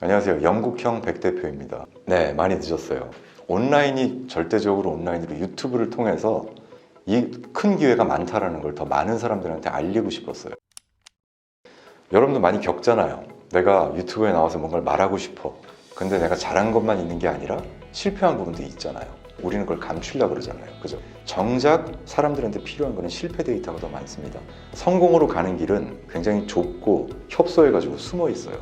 안녕하세요. 영국형 백 대표입니다. 네, 많이 늦었어요. 온라인이 절대적으로 온라인으로 유튜브를 통해서 이 큰 기회가 많다라는 걸 더 많은 사람들한테 알리고 싶었어요. 여러분도 많이 겪잖아요. 내가 유튜브에 나와서 뭔가를 말하고 싶어. 근데 내가 잘한 것만 있는 게 아니라 실패한 부분도 있잖아요. 우리는 그걸 감추려고 그러잖아요. 그죠? 정작 사람들한테 필요한 거는 실패 데이터가 더 많습니다. 성공으로 가는 길은 굉장히 좁고 협소해가지고 숨어 있어요.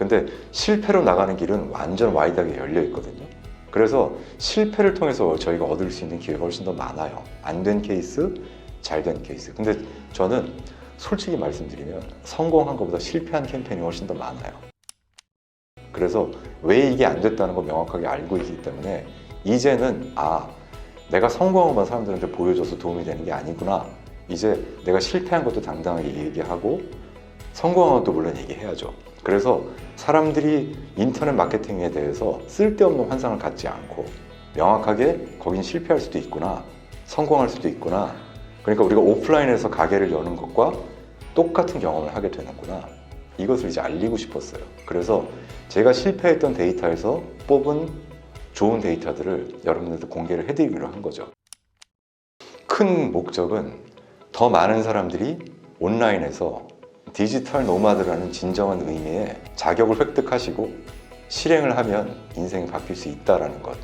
근데 실패로 나가는 길은 완전 와이드하게 열려 있거든요. 그래서 실패를 통해서 저희가 얻을 수 있는 기회가 훨씬 더 많아요. 안 된 케이스, 잘 된 케이스. 근데 저는 솔직히 말씀드리면 성공한 것보다 실패한 캠페인이 훨씬 더 많아요. 그래서 왜 이게 안 됐다는 걸 명확하게 알고 있기 때문에 이제는 아 내가 성공한 것만 사람들한테 보여줘서 도움이 되는 게 아니구나. 이제 내가 실패한 것도 당당하게 얘기하고 성공한 것도 물론 얘기해야죠. 그래서 사람들이 인터넷 마케팅에 대해서 쓸데없는 환상을 갖지 않고 명확하게 거긴 실패할 수도 있구나. 성공할 수도 있구나. 그러니까 우리가 오프라인에서 가게를 여는 것과 똑같은 경험을 하게 되는구나. 이것을 이제 알리고 싶었어요. 그래서 제가 실패했던 데이터에서 뽑은 좋은 데이터들을 여러분들한테 공개를 해드리기로 한 거죠. 큰 목적은 더 많은 사람들이 온라인에서 디지털 노마드라는 진정한 의미의 자격을 획득하시고 실행을 하면 인생이 바뀔 수 있다라는 것.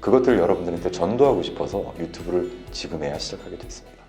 그것들을 여러분들한테 전도하고 싶어서 유튜브를 지금에야 시작하게 됐습니다.